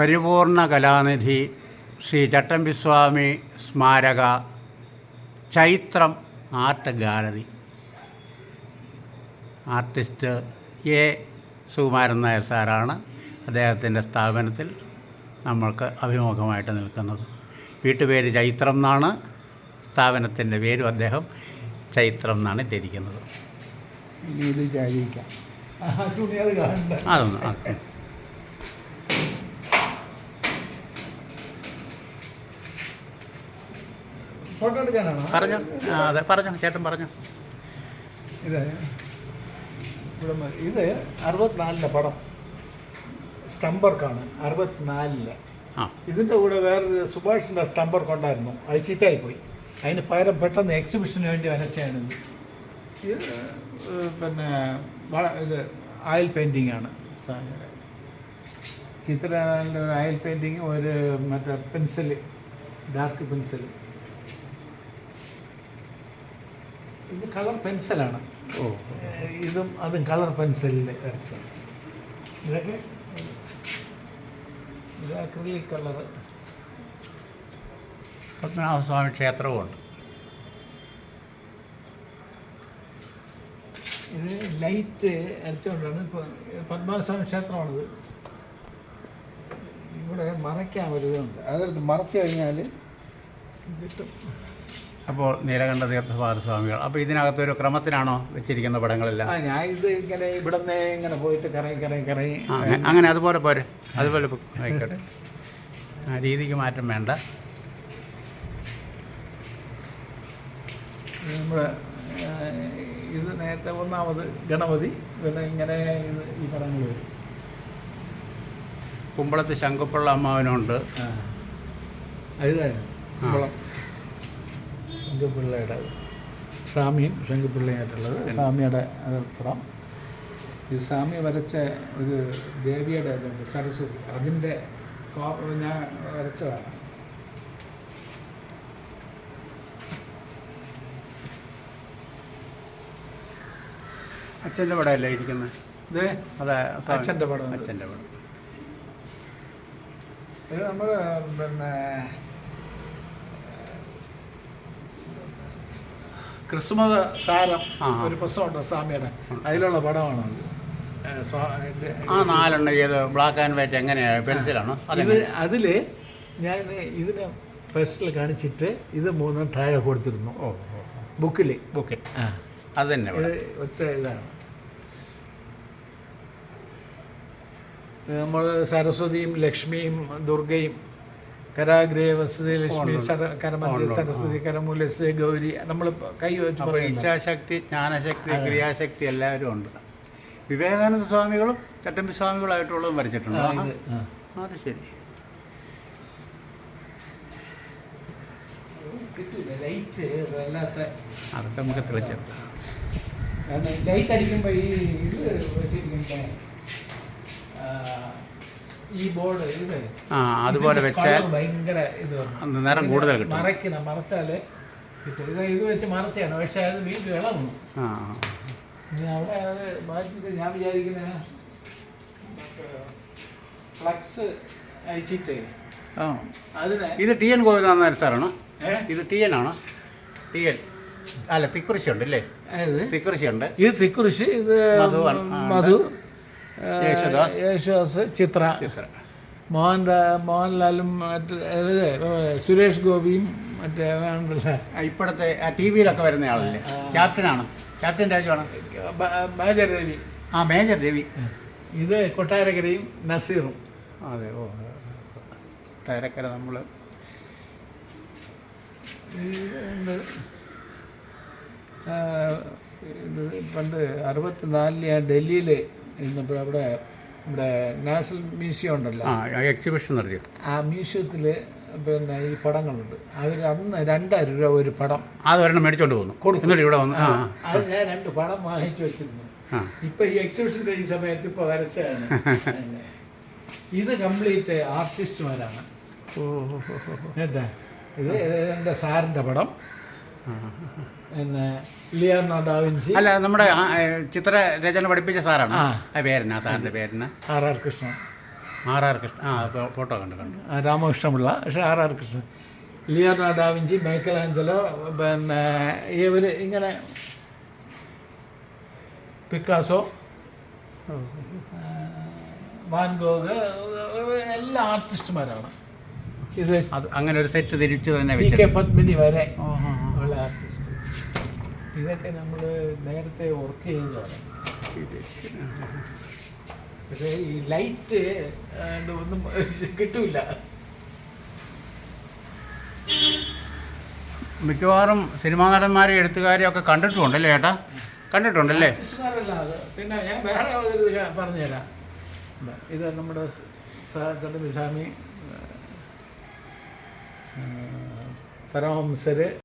പരിപൂർണ കലാനിധി ശ്രീ ചട്ടമ്പിസ്വാമി സ്മാരക Chaithram art gallery. Artist A Sukumaran Nair സാറാണ് അദ്ദേഹത്തിന്റെ സ്ഥാപനത്തിൽ നമ്മൾക്ക് അഭിമുഖമായിട്ട് നിൽക്കുന്നത്. വീട്ടുപേര് ചൈത്രം എന്നാണ് സ്ഥാപനത്തിന്റെ പേരും അദ്ദേഹം ചൈത്രം എന്നാണ് ഇട്ടിരിക്കുന്നത്. അതൊന്നും ആ, ഉം. ഫോട്ടോ എടുക്കാനാണോ? പറഞ്ഞോ. അതെ പറഞ്ഞു. ചേട്ടൻ പറഞ്ഞു. ഇത് ഇത് അറുപത്തിനാലിലെ പടം. സ്റ്റംബർക്കാണ് അറുപത്തിനാലിൽ. ഇതിന്റെ കൂടെ വേറൊരു സുഭാഷിന്റെ സ്റ്റംബർക്ക് ഉണ്ടായിരുന്നു. അത് ചീത്തയായി പോയി അതിന് പകരം പെട്ടെന്ന് എക്സിബിഷന് വേണ്ടി വരച്ചാണ് ഇത്. പിന്നെ ഇത് ആയിൽ പെയിന്റിംഗ് ആണ് സ്വാമിയുടെ ചിത്രകാരന്റെ ഒരു ആയിൽ പെയിന്റിങ് ഒരു മറ്റേ പെൻസിൽ ഡാർക്ക് പെൻസിൽ ഇത് കളർ പെൻസിലാണ്. ഓ. ഇതും അതും കളർ പെൻസിലിൽ വരച്ചത് ഇതൊക്കെ ഇത് അക്രിലിക് കളർ. പത്മനാഭസ്വാമി ക്ഷേത്രവുമുണ്ട്. ഇത് ലൈറ്റ് അടിച്ചുകൊണ്ടാണ് ഇപ്പോൾ പത്മനാഭസ്വാമി ക്ഷേത്രമാണിത്. ഇവിടെ മറയ്ക്കാൻ ഒരു ഇതുണ്ട്. അതെടുത്ത് മറച്ചു കഴിഞ്ഞാൽ കിട്ടും. അപ്പോൾ നീലകണ്ഠ തീർത്ഥപാദസ്വാമികൾ അപ്പോൾ ഇതിനകത്തൊരു ക്രമത്തിനാണോ വെച്ചിരിക്കുന്ന പടങ്ങളെല്ലാം? ആ ഞാൻ ഇത് ഇങ്ങനെ ഇവിടുന്ന് ഇങ്ങനെ പോയിട്ട് കറങ്ങി കറങ്ങി കറങ്ങി. ആ, അങ്ങ- അങ്ങനെ അതുപോലെ പോരെ. അതുപോലെ പോ- ആയിക്കോട്ടെ. ആ രീതിക്ക് മാറ്റം വേണ്ട. നമ്മുടെ ഇത് നേരത്തെ ഒന്നാമത് ഗണപതി പിന്നെ ഇങ്ങനെ ഇത് ഈ പടങ്ങൾ വരും. കുമ്പളത്ത് ശങ്കുപ്പള്ള അമ്മാവനുണ്ട്. അഴുതായിരുന്നു കുമ്പളം. ശങ്കുപിള്ളയുടെ സ്വാമിയും ശങ്കുപിള്ളയായിട്ടുള്ളത് സ്വാമിയുടെ പടം ഈ സ്വാമി വരച്ച ഒരു ദേവിയുടെ ഇതുണ്ട് സരസ്വതി. അതിന്റെ ഞാൻ വരച്ചതാണ്. അച്ഛന്റെ പടമല്ലേ ഇരിക്കുന്നത് ഇത് അതെ അച്ഛന്റെ പടം. അച്ഛന്റെ പടം. ഇത് നമ്മൾ പിന്നെ ക്രിസ്മത സാരം. ഒരു പുസ്തകമുണ്ട് സ്വാമിയുടെ. അതിലുള്ള പടമാണ് ആ നാലെണ്ണം ചെയ്ത് ബ്ലാക്ക് ആൻഡ് വൈറ്റ് എങ്ങനെയാണ് പെൻസിലാണോ ഇത് അതെ അതിൽ ഞാൻ ഇതിനെ ഫസ്റ്റിൽ കാണിച്ചിട്ട് ഇത് മൂന്നും താഴെ കൊടുത്തിരുന്നു. ഓ ബുക്കിൽ ബുക്കിൽ. ആ. അത് തന്നെ ഒറ്റ ഇതാണ്. നമ്മൾ സരസ്വതിയും ലക്ഷ്മിയും ദുർഗയും കരാഗ്രേ വസതി ലക്ഷ്മി ഉണ്ട്. സരസ്വതി കരമൂലസ് ഗൗരി നമ്മൾ കൈ വെച്ച് ഇച്ഛാശക്തി ജ്ഞാനശക്തി ക്രിയാശക്തി എല്ലാവരും ഉണ്ട്. വിവേകാനന്ദ സ്വാമികളും ചട്ടമ്പി സ്വാമികളായിട്ടുള്ളതും വരച്ചിട്ടുണ്ട്. അത് ശരി. അതൊക്കെ നമുക്ക് തെളിച്ചത് കാരണം ലൈറ്റ് അടിക്കുമ്പോൾ ഈ ഇത് വെച്ചിരിക്കണ്ടേ ആ, അതുപോലെ വെച്ചാൽ ഭയങ്കര ഇത് നേരം കൂടുതൽ കിട്ടും. മറയ്ക്കണം ഇത് വെച്ച് മറച്ചാണ് പക്ഷെ അത് വീണ്ടും ഇളവും ആ. ഇനി അവിടെ അത് മാറ്റിയിട്ട് ഞാൻ വിചാരിക്കുന്ന ഫ്ലക്സ് ആ. ഇത് ടി എൻ ഗോവിന്ദനാഥൻ സാറാണോ? ഇത് ടി എൻ ആണോ? T N. അല്ല തിക്കുറിശി ഉണ്ട് അല്ലേ തിക്കുറിശി ഉണ്ട് ഇത് തിക്കുറിശി ഇത് മധു. യേശുദാസ്. ചിത്ര. ചിത്ര. മോഹൻ മോഹൻലാലും മറ്റേ ഇത് സുരേഷ് ഗോപിയും മറ്റേ വേണ്ടല്ല ഇപ്പോഴത്തെ ടി വിയിലൊക്കെ വരുന്ന ആളല്ലേ? ക്യാപ്റ്റനാണ്? ക്യാപ്റ്റൻ രാജുവാണ്? മേജർ രവി. ആ മേജർ രവി. ഇത് കൊട്ടാരക്കരയും നസീറും. അതെ ഓ കൊട്ടാരക്കര നമ്മൾ പണ്ട് അറുപത്തിനാലിൽ ഞാൻ ഡൽഹിയിൽ ഇരുന്നപ്പോൾ അവിടെ നമ്മുടെ നാഷണൽ മ്യൂസിയം ഉണ്ടല്ലോ. ആ എക്സിബിഷൻ നടത്തിയോ? ആ മ്യൂസിയത്തിൽ പിന്നെ ഈ പടങ്ങളുണ്ട്. അവർ അന്ന് രണ്ടായിരം രൂപ ഒരു പടം അത് ഒരെണ്ണം മേടിച്ചോണ്ട് പോകുന്നു കൊടുക്കും. എന്നിട്ട് ഇവിടെ വന്ന്. അത് ഞാൻ രണ്ട് പടം വാങ്ങിച്ചു വെച്ചിരുന്നു. ഇപ്പൊ ഈ എക്സിബിഷൻ ഈ സമയത്ത് ഇപ്പൊ വരച്ചാണ് ഇത് കംപ്ലീറ്റ് ആർട്ടിസ്റ്റുമാരാണ് ഓ. ഇത് എന്റെ സാറിന്റെ പടം. പിന്നെ ലിയാർണോ ഡാവിഞ്ചി അല്ല നമ്മുടെ ചിത്ര രചന പഠിപ്പിച്ച സാറാണ്. ആ. പേരെന്നാ? സാറിന്റെ പേരെന്നാ? R R Krishna R R Krishna ആ ഫോട്ടോ കണ്ടു കണ്ടു. രാമകൃഷ്ണപിള്ള പക്ഷേ R R Krishnan. Leonardo da Vinci Michelangelo പിന്നെ ഇവർ ഇങ്ങനെ പിക്കാസോ വാൻഗോഗ് എല്ലാ ആർട്ടിസ്റ്റുമാരാണ്. ഇത് അങ്ങനെ ഒരു സെറ്റ് തിരിച്ചു തന്നെ പത്മിനി വരെ. ആർട്ടിസ്റ്റ് ഇതൊക്കെ നമ്മൾ നേരത്തെ വർക്ക് ചെയ്യുന്നതാണ്. പക്ഷേ ഈ ലൈറ്റ് ഒന്നും കിട്ടൂല. മിക്കവാറും സിനിമാ നടന്മാരെ എഴുത്തുകാരെ ഒക്കെ കണ്ടിട്ടുണ്ടല്ലേ ചേട്ടാ കണ്ടിട്ടുണ്ടല്ലേ? പിന്നെ ഞാൻ വേറെ ഒരു പറഞ്ഞുതരാം. ഇതാ, നമ്മുടെ സാമി സ്വാമി പരമഹംസര്.